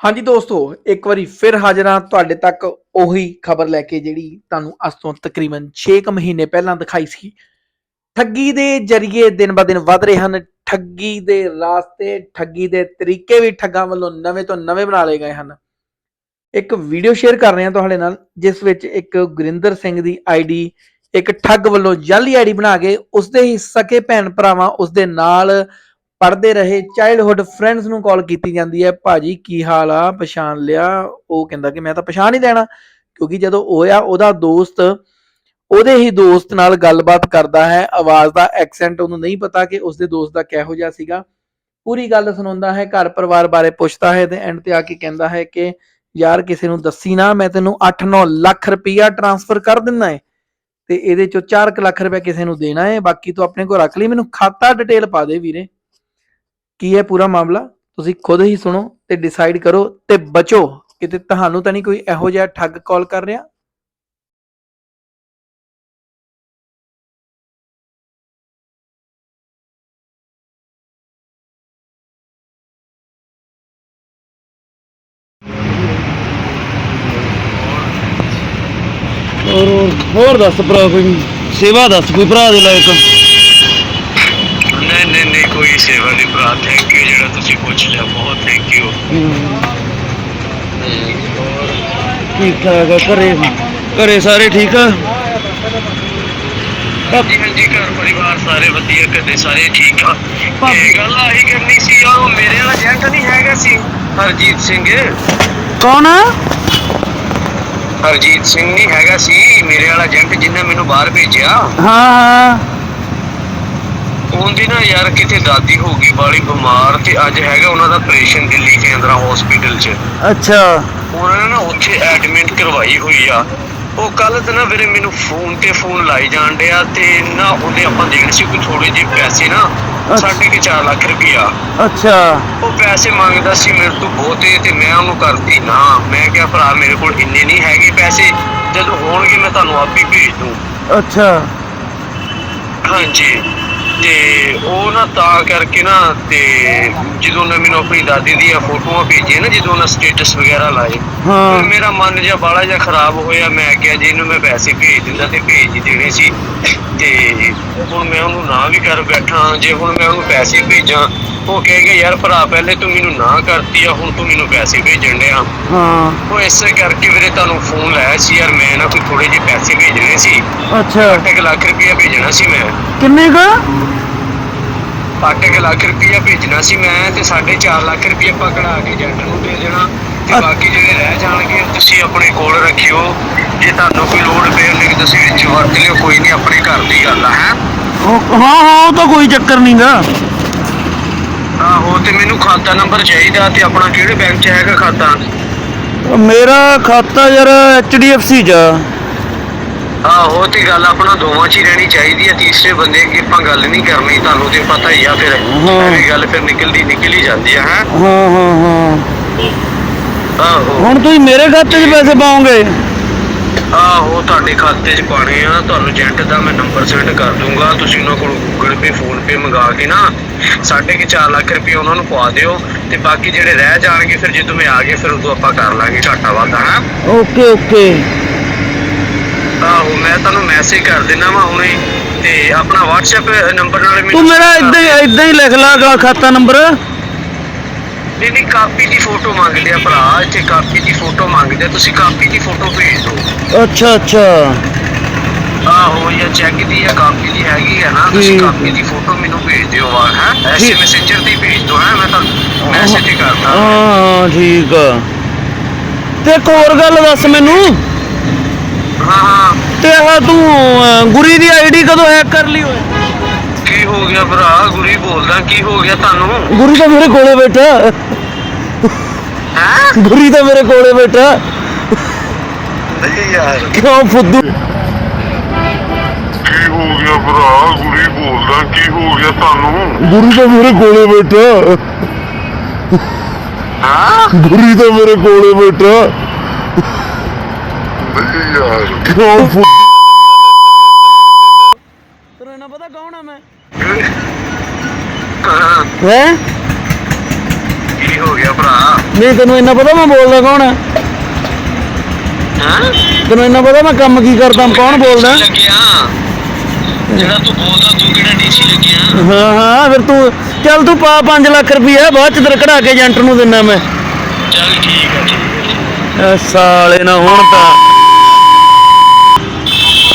ਹਾਂਜੀ ਦੋਸਤੋ, ਇੱਕ ਵਾਰੀ ਫਿਰ ਹਾਜ਼ਰ ਹਾਂ ਤੁਹਾਡੇ ਤੱਕ ਉਹੀ ਖਬਰ ਲੈ ਕੇ ਜਿਹੜੀ ਤੁਹਾਨੂੰ ਅੱਜ ਤੋਂ ਤਕਰੀਬਨ 6 ਮਹੀਨੇ ਪਹਿਲਾਂ ਦਿਖਾਈ ਸੀ। ਠੱਗੀ ਦੇ ਜਰੀਏ ਦਿਨ ਬ ਦਿਨ ਵੱਧ ਰਹੇ ਹਨ, ਠੱਗੀ ਦੇ ਰਾਸਤੇ, ਠੱਗੀ ਦੇ ਤਰੀਕੇ ਵੀ ਠੱਗਾਂ ਵੱਲੋਂ ਨਵੇਂ ਤੋਂ ਨਵੇਂ ਬਣਾ ਲਏ ਗਏ ਹਨ। ਇੱਕ ਵੀਡੀਓ ਸ਼ੇਅਰ ਕਰ ਰਹੇ ਹਾਂ ਤੁਹਾਡੇ ਨਾਲ, ਜਿਸ ਵਿੱਚ ਇੱਕ ਗੁਰਿੰਦਰ ਸਿੰਘ ਦੀ ਆਈਡੀ ਇੱਕ ਠੱਗ ਵੱਲੋਂ ਜਾਲੀ ਆਈਡੀ ਬਣਾ ਕੇ ਉਸਦੇ ਹੀ ਸਕੇ ਭੈਣ ਭਰਾਵਾਂ ਉਸਦੇ ਨਾਲ ਪੜ੍ਹਦੇ ਰਹੇ ਚਾਈਲਡਹੁੱਡ ਫਰੈਂਡਸ ਨੂੰ ਕਾਲ ਕੀਤੀ ਜਾਂਦੀ ਹੈ, ਭਾਜੀ, ਕੀ ਹਾਲ ਆ? ਪਛਾਣ ਲਿਆ? ਉਹ ਕਹਿੰਦਾ ਕਿ ਮੈਂ ਤਾਂ ਪਛਾਣ ਹੀ ਦੇਣਾ ਕਿਉਂਕਿ ਜਦੋਂ ਹੋਇਆ ਉਹਦਾ ਦੋਸਤ, ਉਹਦੇ ਹੀ ਦੋਸਤ ਨਾਲ ਗੱਲਬਾਤ ਕਰਦਾ ਹੈ, ਆਵਾਜ਼ ਦਾ ਐਕਸੈਂਟ ਉਹਨੂੰ ਨਹੀਂ ਪਤਾ ਕਿ ਉਸਦੇ ਦੋਸਤ ਦਾ ਕਿਹੋ ਜਿਹਾ ਸੀਗਾ। ਪੂਰੀ ਗੱਲ ਸੁਣਾਉਂਦਾ ਹੈ, ਘਰ ਪਰਿਵਾਰ ਬਾਰੇ ਪੁੱਛਦਾ ਹੈ, ਤੇ ਐਂਡ ਤੇ ਆ ਕੇ ਕਹਿੰਦਾ ਹੈ ਕਿ, ਯਾਰ, ਕਿਸੇ ਨੂੰ ਦੱਸੀ ਨਾ, ਮੈਂ ਤੈਨੂੰ 8-9 ਲੱਖ ਰੁਪਈਆ ਟ੍ਰਾਂਸਫਰ ਕਰ ਦਿੰਦਾ ਹੈ ਤੇ ਇਹਦੇ ਚੋਂ 4 ਲੱਖ ਰੁਪਇਆ ਕਿਸੇ ਨੂੰ ਦੇਣਾ ਹੈ ਬਾਕੀ ਤੂੰ ਆਪਣੇ ਕੋਲ ਰੱਖ ਲਈ, ਮੈਨੂੰ ਖਾਤਾ ਡਿਟੇਲ ਪਾ ਦੇ ਵੀਰੇ। ਕੀ ਹੈ ਪੂਰਾ ਮਾਮਲਾ? ਤੁਸੀਂ ਖੁਦ ਹੀ ਸੁਣੋ ਤੇ ਡਿਸਾਈਡ ਕਰੋ ਤੇ ਬਚੋ। ਕਿਤੇ ਤੁਹਾਨੂੰ ਤਾਂ ਨਹੀਂ ਕੋਈ ਇਹੋ ਜਿਹਾ ਠੱਗ ਕਾਲ ਕਰ ਰਿਹਾ? ਹੋਰ ਹੋਰ ਦੱਸ ਭਰਾ, ਕੋਈ ਸੇਵਾ ਦੱਸ, ਕੋਈ ਭਰਾ ਦੇ ਲਾਇਕ? ਨਹੀਂ ਨਹੀਂ ਨਹੀਂ ਕੋਈ ਸੇਵਾ ਨਹੀਂ ਭਰਾ ਥੈਂਕ ਯੂ ਜਿਹੜਾ ਤੁਸੀਂ ਪੁੱਛ ਲਿਆ ਬਹੁਤ ਥੈਂਕ ਯੂ ਠੀਕ ਠਾਕ ਆ ਘਰੇ? ਘਰੇ ਸਾਰੇ ਠੀਕ ਆ? ਹਾਂਜੀ ਹਾਂਜੀ ਘਰ ਪਰਿਵਾਰ ਸਾਰੇ ਵਧੀਆ ਕਦੇ ਸਾਰੇ ਠੀਕ ਆ। ਇਹ ਗੱਲ ਆਹੀ ਕਰਨੀ ਸੀ ਉਹ ਮੇਰੇ ਵਾਲਾ ਏਜੰਟ ਨਹੀਂ ਹੈਗਾ ਸੀ ਹਰਜੀਤ ਸਿੰਘ। ਕੌਣ ਆ? ਹਰਜੀਤ ਸਿੰਘ ਨਹੀਂ ਹੈਗਾ ਸੀ ਮੇਰੇ ਵਾਲਾ ਏਜੰਟ ਜਿਹਨੇ ਮੈਨੂੰ ਬਾਹਰ ਭੇਜਿਆ। ਹਾਂ ਹਾਂ। ਉਹਦੀ ਨਾ ਯਾਰ ਕਿਤੇ ਦਾਦੀ ਹੋ ਗਈ ਬਾਲੀ ਬਿਮਾਰ ਤੇ ਅੱਜ ਹੈਗਾ ਉਹਨਾਂ ਦਾ ਆਪਰੇਸ਼ਨ ਦਿੱਲੀ ਕੇਂਦਰਾ ਹਸਪੀਟਲ 'ਚ। ਅੱਛਾ। ਉਹਨਾਂ ਨੇ ਨਾ ਉੱਥੇ ਐਡਮਿਟ ਕਰਵਾਈ ਹੋਈ ਆ। ਉਹ ਕੱਲ ਤੇ ਨਾ ਵੀਰੇ ਮੈਨੂੰ ਫੋਨ ਤੇ ਫੋਨ ਲਾਈ ਜਾਣ ਡਿਆ ਤੇ ਨਾ ਉਹਨੇ ਆਪਾਂ ਦੇਣੇ ਸੀ ਕੋਈ ਥੋੜੇ ਜਿਹੇ ਪੈਸੇ ਨਾ ਸਾਢੇ ਕਿ 4 ਲੱਖ ਰੁਪਈਆ। ਅੱਛਾ। ਉਹ ਪੈਸੇ ਮੰਗਦਾ ਸੀ ਮੇਰੇ ਤੋਂ ਬਹੁਤੇ ਤੇ ਮੈਂ ਉਹਨੂੰ ਕਰਦੀ ਨਾ। ਮੈਂ ਕਿਹਾ ਭਰਾ ਮੇਰੇ ਕੋਲ ਇੰਨੇ ਨਹੀਂ ਹੈਗੇ ਪੈਸੇ ਜਦੋਂ ਹੋਣਗੇ ਮੈਂ ਤੁਹਾਨੂੰ ਆਪ ਹੀ ਭੇਜ ਦੂੰ। ਅੱਛਾ। ਹਾਂਜੀ। ਤੇ ਉਹ ਨਾ ਤਾਂ ਕਰਕੇ ਨਾ ਤੇ ਜਦੋਂ ਉਹਨੇ ਮੈਨੂੰ ਆਪਣੀ ਦਾਦੀ ਦੀਆਂ ਫੋਟੋਆਂ ਭੇਜੀਆਂ ਨਾ ਜਦੋਂ ਉਹਨਾਂ ਸਟੇਟਸ ਵਗੈਰਾ ਲਾਏ ਹਾਂ। ਫਿਰ ਮੇਰਾ ਮਨ ਜਿਹਾ ਬਾਲਾ ਜਿਹਾ ਖਰਾਬ ਹੋਇਆ। ਮੈਂ ਕਿਹਾ ਜੇ ਇਹਨੂੰ ਮੈਂ ਪੈਸੇ ਭੇਜ ਦਿੰਦਾ ਤੇ ਭੇਜ ਹੀ ਦੇਣੇ ਸੀ। ਤੇ ਹੁਣ ਮੈਂ ਉਹਨੂੰ ਨਾ ਵੀ ਕਰ ਬੈਠਾ ਜੇ ਹੁਣ ਮੈਂ ਉਹਨੂੰ ਪੈਸੇ ਭੇਜਾਂ ਉਹ ਕਹੇਗਾ ਯਾਰ ਭਰਾ ਪਹਿਲੇ ਤੂੰ ਮੈਨੂੰ ਨਾ ਕਰਤੀ ਆ ਹੁਣ ਤੂੰ ਮੈਨੂੰ ਪੈਸੇ ਭੇਜਣ ਡਿਆ। ਹਾਂ। ਉਹ ਇਸੇ ਕਰਕੇ ਵੀਰੇ ਤੁਹਾਨੂੰ ਫੋਨ ਲਾਇਆ ਸੀ ਯਾਰ ਮੈਂ ਨਾ ਕੋਈ ਥੋੜੇ ਜਿਹੇ ਪੈਸੇ ਭੇਜਣੇ ਸੀ। ਅੱਛਾ। 8 ਲੱਖ ਰੁਪਇਆ ਭੇਜਣਾ ਸੀ ਮੈਂ। ਕਿੰਨੇ ਕ? 8 ਲੱਖ ਰੁਪਇਆ ਭੇਜਣਾ ਸੀ ਮੈਂ ਤੇ 4.5 ਲੱਖ ਰੁਪਇਆ ਪਕੜਾ ਕੇ ਏਜੰਟ ਨੂੰ ਦੇ ਦੇਣਾ ਤੇ ਅੱਛਾ। ਬਾਕੀ ਜਿਹੜੇ ਰਹਿ ਜਾਣਗੇ ਤੁਸੀਂ ਆਪਣੇ ਕੋਲ ਰੱਖਿਓ। ਜੇ ਤੁਹਾਨੂੰ ਕੋਈ ਲੋੜ ਪਏ ਉਹਨੇ ਤੁਸੀਂ ਵਿੱਚ ਵਰਤ ਲਿਓ ਕੋਈ ਨਹੀਂ ਆਪਣੇ ਘਰ ਦੀ ਗੱਲ ਆ ਹੈ? ਉਹ- ਹਾਂ ਹਾਂ ਉਹ ਤਾਂ ਕੋਈ ਚੱਕਰ ਨਹੀਂਗਾ ਆਹੋ ਤੇ ਮੈਨੂੰ ਖਾਤਾ ਨੰਬਰ ਚਾਹੀਦਾ ਤੇ ਆਪਣਾ ਕਿਹੜੇ ਬੈਂਕ 'ਚ ਹੈਗਾ ਖਾਤਾ? ਮੇਰਾ ਖਾਤਾ ਯਾਰ HDFC ਚ ਆ। ਆਹੋ ਤੇ ਗੱਲ ਆਪਣਾ ਦੋਵਾਂ 'ਚ ਹੀ ਰਹਿਣੀ ਚਾਹੀਦੀ ਹੈ ਤੀਸਰੇ ਬੰਦੇ ਅੱਗੇ ਆਪਾਂ ਗੱਲ ਨਹੀਂ ਕਰਨੀ ਤੁਹਾਨੂੰ ਤੇ ਪਤਾ ਹੀ ਆ ਫਿਰ। ਹਾਂ। ਐਵੇਂ ਗੱਲ ਫਿਰ ਨਿਕਲਦੀ ਨਿਕਲ ਹੀ ਜਾਂਦੀ ਆ ਹੈ? ਹਾਂ ਹਾਂ ਹਾਂ। ਆਹੋ। ਹੁਣ ਤੁਸੀਂ ਮੇਰੇ ਖਾਤੇ 'ਚ ਪੈਸੇ ਪਾਓਗੇ? ਆਹੋ ਤੁਹਾਡੇ ਖਾਤੇ 'ਚ ਪਾਣੇ ਆ ਤੁਹਾਨੂੰ ਏਜੰਟ ਦਾ ਮੈਂ ਨੰਬਰ ਸੈਂਡ ਕਰ ਦੂੰਗਾ ਤੁਸੀਂ ਉਹਨਾਂ ਕੋਲ ਗੂਗਲ ਪੇ ਫੋਨ ਪੇ ਮੰਗਾ ਕੇ ਨਾ ਸਾਢੇ ਕੁ ਚਾਰ ਲੱਖ ਰੁਪਏ ਉਹਨਾਂ ਨੂੰ ਪਵਾ ਦਿਓ ਤੇ ਬਾਕੀ ਜਿਹੜੇ ਰਹਿ ਜਾਣਗੇ ਫਿਰ ਜਦੋਂ ਮੈਂ ਆ ਗਿਆ ਫਿਰ ਉਦੋਂ ਆਪਾਂ ਕਰ ਲਾਂਗੇ ਘਾਟਾ ਵਾਧਾ ਹੈ? Okay okay. ਆਹੋ ਮੈਂ ਤੁਹਾਨੂੰ ਮੈਸੇਜ ਕਰ ਦੇਣਾ ਵਾ ਹੁਣੇ ਤੇ ਆਪਣਾ WhatsApp ਨੰਬਰ ਨਾਲ ਤੂੰ ਮੇਰਾ ਇਦਾਂ ਹੀ ਇਦਾਂ ਹੀ ਲਿਖ ਲਾ ਖਾਤਾ ਨੰਬਰ ਨਹੀਂ ਨਹੀਂ ਕਾਪੀ ਦੀ ਫੋਟੋ ਮੰਗਦੇ ਆ ਭਰਾ ਇੱਥੇ ਕਾਪੀ ਦੀ ਫੋਟੋ ਮੰਗਦੇ ਆ ਤੁਸੀਂ ਕਾਪੀ ਦੀ ਫੋਟੋ ਭੇਜ ਦਿਓ। ਅੱਛਾ ਅੱਛਾ। ਆਹੋ ਜਾਂ ਚੈੱਕ ਦੀ ਜਾਂ ਕਾਪੀ ਦੀ ਹੈਗੀ ਹੈ ਨਾ ਤੁਸੀਂ। ਕਾਪੀ ਦੀ ਫੋਟੋ ਮੈਨੂੰ ਭੇਜ ਦਿਓ ਵਾ ਠੀਕ। ਮੈਸੇਂਜਰ ਤੇ ਭੇਜ ਦਿਓ ਹੈ ਮੈਂ ਤੁਹਾਨੂੰ ਮੈਸੇਜ ਹੀ ਕਰਦਾ। ਹਾਂ ਠੀਕ ਆ। ਤੇ ਇੱਕ ਹੋਰ ਗੱਲ ਦੱਸ ਮੈਨੂੰ। ਹਾਂ ਤੇ ਆਹ ਤੂੰ ਗੁਰੀ ਦੀ ਆਈਡੀ ਕਦੋਂ ਹੈਕ ਕਰ ਲਈ ਓਏ? ਕੀ ਹੋ ਗਿਆ ਭਰਾ? ਗੁਰੀ ਬੋਲਦਾ ਕੀ ਹੋ ਗਿਆ ਤੁਹਾਨੂੰ? ਗੁਰੀ ਤਾਂ ਮੇਰੇ ਕੋਲੇ ਬੈਠਾ। ਹੈ? ਗੁਰੀ ਤਾਂ ਮੇਰੇ ਕੋਲੇ ਬੈਠਾ। ਨਹੀਂ ਯਾਰ। ਕਿਉਂ ਫੁੱਦੂ ਹੋ ਗਿਆ ਭਰਾ ਗੁਰੀ ਬੋਲਦਾ ਕੀ ਹੋ ਗਿਆ ਤੁਹਾਨੂੰ? ਗੁਰੀ ਤਾਂ ਮੇਰੇ ਕੋਲੇ ਬੈਠਾ। ਹਾਂ? ਗੁਰੀ ਤਾਂ ਮੇਰੇ ਕੋਲੇ ਬੈਠਾ। ਨਹੀਂ ਯਾਰ। ਕਿਉਂ ਫੁੱਦੂ ਤੈਨੂੰ ਇਹਨਾਂ ਪਤਾ ਕੌਣ ਆ ਮੈਂ? ਹਾਂ? ਹੈ? ਕੀ ਹੋ ਗਿਆ ਭਰਾ? ਨਹੀਂ ਤੈਨੂੰ ਇੰਨਾ ਪਤਾ ਮੈਂ ਬੋਲਦਾ ਕੌਣ ਆ? ਹਾਂ? ਤੈਨੂੰ ਇੰਨਾ ਪਤਾ ਮੈਂ ਕੰਮ ਕੀ ਕਰਦਾ ਕੌਣ ਬੋਲਦਾ? ਲੱਗਿਆ। ਜਿਹੜਾ ਤੂੰ ਬੋਲਦਾ ਤੂੰ ਕਿਹੜਾ ਡੀਸੀ ਲੱਗਿਆ ਹਾਂ ਹਾਂ ਫਿਰ ਤੂੰ ਚੱਲ ਤੂੰ ਪਾ 5 ਲੱਖ ਰੁਪਈਆ ਬਾਅਦ ਚ ਤੇਰੇ ਕਢਾ ਕੇ ਏਜੰਟ ਨੂੰ ਦਿੰਦਾ ਮੈਂ। ਚੱਲ ਠੀਕ ਆ ਠੀਕ ਇਹ ਸਾਲੇ ਨਾ ਹੁਣ ਤਾਂ।